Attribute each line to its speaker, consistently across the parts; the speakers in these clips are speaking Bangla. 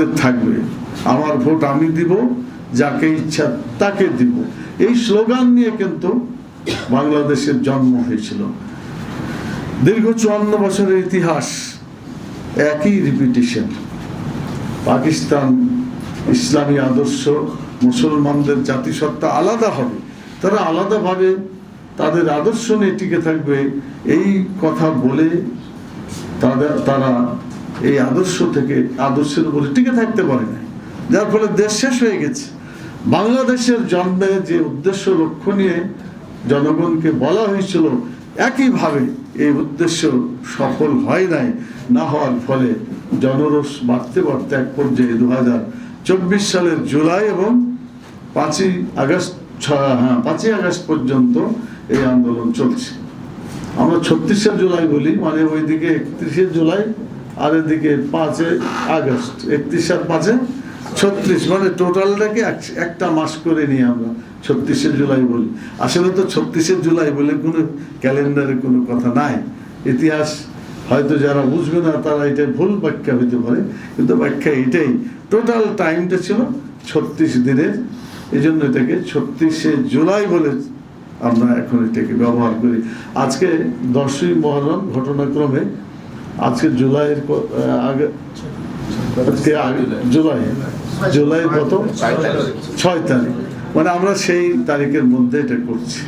Speaker 1: তাদের থাকবে। আমার ভোট আমি দিব, যাকে ইচ্ছা তাকে দিব। এই স্লোগান নিয়ে কিন্তু বাংলাদেশের জন্ম হয়েছিল। দীর্ঘ চুয়ান্ন বছরের ইতিহাস একই রিপিটিশন পাকিস্তান ইসলামী আদর্শ, মুসলমানদের জাতিসত্তা আলাদা হবে। তারা আলাদাভাবে তাদের আদর্শ নিয়ে টিকে থাকবে, এই কথা বলে তারা এই আদর্শ থেকে আদর্শের উপরে টিকে থাকতে পারে না। যার ফলে দেশ শেষ হয়ে গেছে। বাংলাদেশের জন্মে যে উদ্দেশ্য, লক্ষ্য নিয়ে জনগণকে বলা হয়েছিল, একইভাবে এই উদ্দেশ্য সফল হয় নাই, না হওয়ার ফলে জনরোষ বাড়তে বাড়তে এক পর্যায়ে দু হাজার চব্বিশ সালের জুলাই এবং পাঁচই আগস্ট হ্যাঁ পাঁচই আগস্ট পর্যন্ত এই আন্দোলন চলছে। আমরা ছত্রিশে জুলাই বলি মানে ওইদিকে একত্রিশে জুলাই আর এদিকে পাঁচে আগস্ট, একত্রিশ আর পাঁচে ছত্রিশ মানে টোটালটাকে এক- একটা মাস করে নিয়ে আমরা ছত্রিশে জুলাই বলি। আসলে তো ছত্রিশে জুলাই বলে কোনো ক্যালেন্ডারে কোনো কথা নাই। ইতিহাস হয়তো যারা বুঝবে না, তারা এটা ভুল ব্যাখ্যা হইতে পারে। কিন্তু ব্যাখ্যা এটাই, টোটাল টাইমটা ছিল ছত্রিশ দিনের। এই জন্য এটাকে ছত্রিশে জুলাই বলে আমরা এখন এটাকে ব্যবহার করি। আজকে দশই মহরম ঘটনাক্রমে আজকে জুলাইয়ের আগে আজকে জুলাই। জুলাই কত ছয় তারিখ। মানে আমরা সেই তারিখের মধ্যে এটা করছি।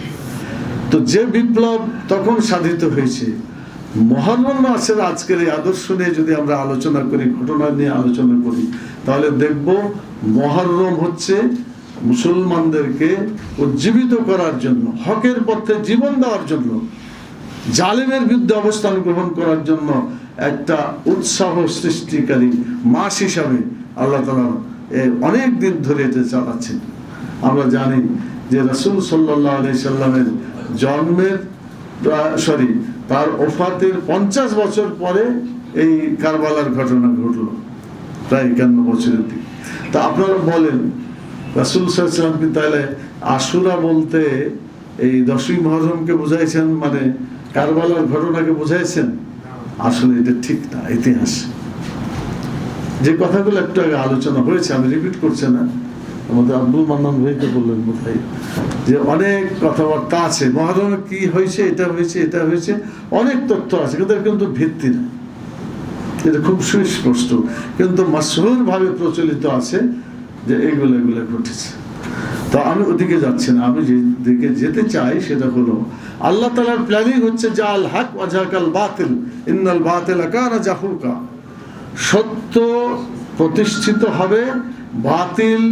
Speaker 1: তো যে বিপ্লব তখন সাধিত হয়েছে মহারম মাসের আজকের এই আদর্শ নিয়ে যদি আমরা আলোচনা করি, ঘটনা নিয়ে আলোচনা করি, তাহলে দেখব মহরম হচ্ছে মুসলমানদেরকে উজ্জীবিত করার জন্য, হকের পথে জীবন দেওয়ার জন্য, জালেমের বিরুদ্ধে অবস্থান গ্রহণ করার জন্য একটা উৎসাহ সৃষ্টিকারী মাস হিসাবে আল্লাহ তালা অনেক দিন ধরে এটা চালাচ্ছেন। আমরা জানি যে রসুল সাল্লাহ আলি সাল্লামের জন্মের সরি, তার ওফাতের পঞ্চাশ বছর পরে এই কারবালার ঘটনা ঘটলো, প্রায় একান্ন বছরের দিকে। তা আপনারা বলেন, রাসুল সাল্লামকে তাহলে আশুরা বলতে এই দশই মহরমকে বুঝাইছেন? মানে কারবালার ঘটনাকে বুঝাইছেন? আসলে এটা ঠিক না, ইতিহাস। যে কথাগুলো একটু আগে আলোচনা হয়েছে, আমি রিপিট করছি না। আমাদের আব্দুল মান্নান ভাইকে বললেন বোধহয় যে অনেক কথাবার্তা আছে মহরমে কি হয়েছে, এটা হয়েছে এটা হয়েছে, অনেক তথ্য আছে, কিন্তু কিন্তু ভিত্তি না এটা খুব সুস্পষ্ট। কিন্তু মাসহুর ভাবে প্রচলিত আছে যে এগুলো এগুলো ঘটেছে। তো আমি ওদিকে যাচ্ছি না, আমি যেদিকে যেতে চাই সেটা হলো, আল্লাহ তালার প্ল্যানিং হচ্ছে যা আল হাক ওয়াজাকাল বাতিল, ইন্নাল বাতিল কানা জাহুকা। সত্য প্রতিষ্ঠিত হবে, বাতিল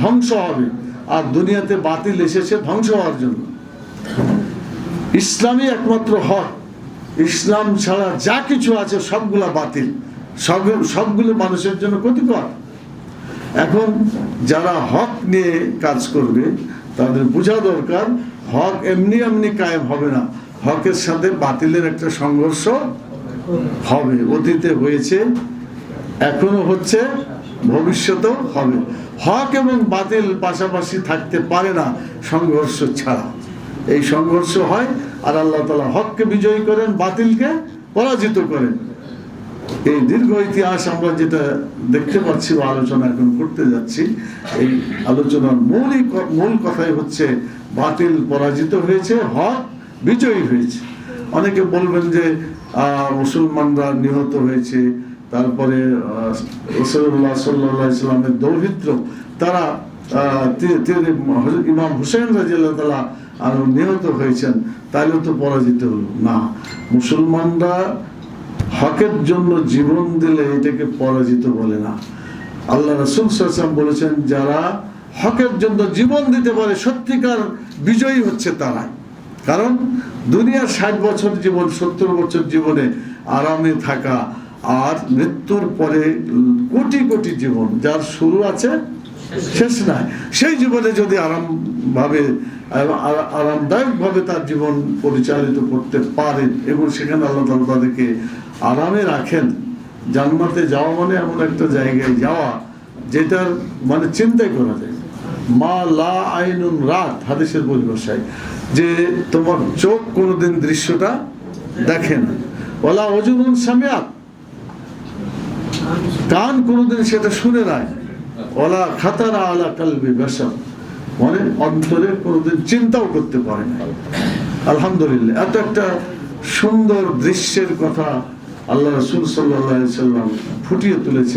Speaker 1: ধ্বংস হবে, আর দুনিয়াতে বাতিল এসেছে ধ্বংস হওয়ার জন্য। ইসলামই একমাত্র হক, ইসলাম ছাড়া যা কিছু আছে সবগুলা বাতিল, সব সবগুলো মানুষের জন্য ক্ষতিকর। এখন যারা হক নিয়ে কাজ করবে, তাদের বোঝা দরকার, হক এমনি এমনি কায়েম হবে না। হকের সাথে বাতিলের একটা সংঘর্ষ হবে, অতীতে হয়েছে, এখনও হচ্ছে, ভবিষ্যতেও হবে। হক এবং বাতিল পাশাপাশি থাকতে পারে না সংঘর্ষ ছাড়া। এই সংঘর্ষ হয় আর আল্লাহ তালা হককে বিজয়ী করেন, বাতিলকে পরাজিত করেন। এই দীর্ঘ ইতিহাস আমরা যেটা দেখতে পাচ্ছি বা আলোচনা এখন করতে যাচ্ছি, এই আলোচনার মৌলিক মূল কথাই হচ্ছে বাতিল পরাজিত হয়েছে, হক বিজয়ী হয়েছে। অনেকে বলবেন যে মুসলমানরা নিহত হয়েছে, তারপরে সাল্লাহ ইসলামের দৌহিত্র, তারা ইমাম হুসেন রাজিয়াল্লাহ তালা আর নিহত হয়েছেন তাহলে তো পরাজিত হলো। না, মুসলমানরা হকের জন্য জীবন দিলে এটাকে পরাজিত বলে না। আল্লাহ রসুল সাল্লাম বলেছেন, যারা হকের জন্য জীবন দিতে পারে, সত্যিকার বিজয়ী হচ্ছে তারা। কারণ দুনিয়ার ষাট বছর জীবন, সত্তর বছর জীবনে আরামে থাকা আর মৃত্যুর পরে কোটি কোটি জীবন, যার শুরু আছে, শেষ নাই। সেই জীবনে যদি আরাম ভাবে আরামদায়ক ভাবে তার জীবন পরিচালিত করতে পারেন এবং সেখানে আল্লাহ তাআলা তাদেরকে আরামে রাখেন। জান্নাতে যাওয়া মানে এমন একটা জায়গায় যাওয়া যেটার মানে চিন্তাই করা যায়। মা লা আইনুন রাত, হাদিসের পরিভাষায়, যে তোমার চোখ কোনোদিন দৃশ্যটা দেখে না। ওলা অজুনুন সামিয়াত কান কোনোদিন সেটা শুনে নাই। ওলা খাতারা আলা কালবি বেসম মানে অন্তরে কোনোদিন চিন্তাও করতে পারে না আলহামদুলিল্লাহ, এত একটা সুন্দর দৃশ্যের কথা আল্লাহ রসুল সাল্লাহ সাল্লাম ফুটিয়ে তুলেছেন।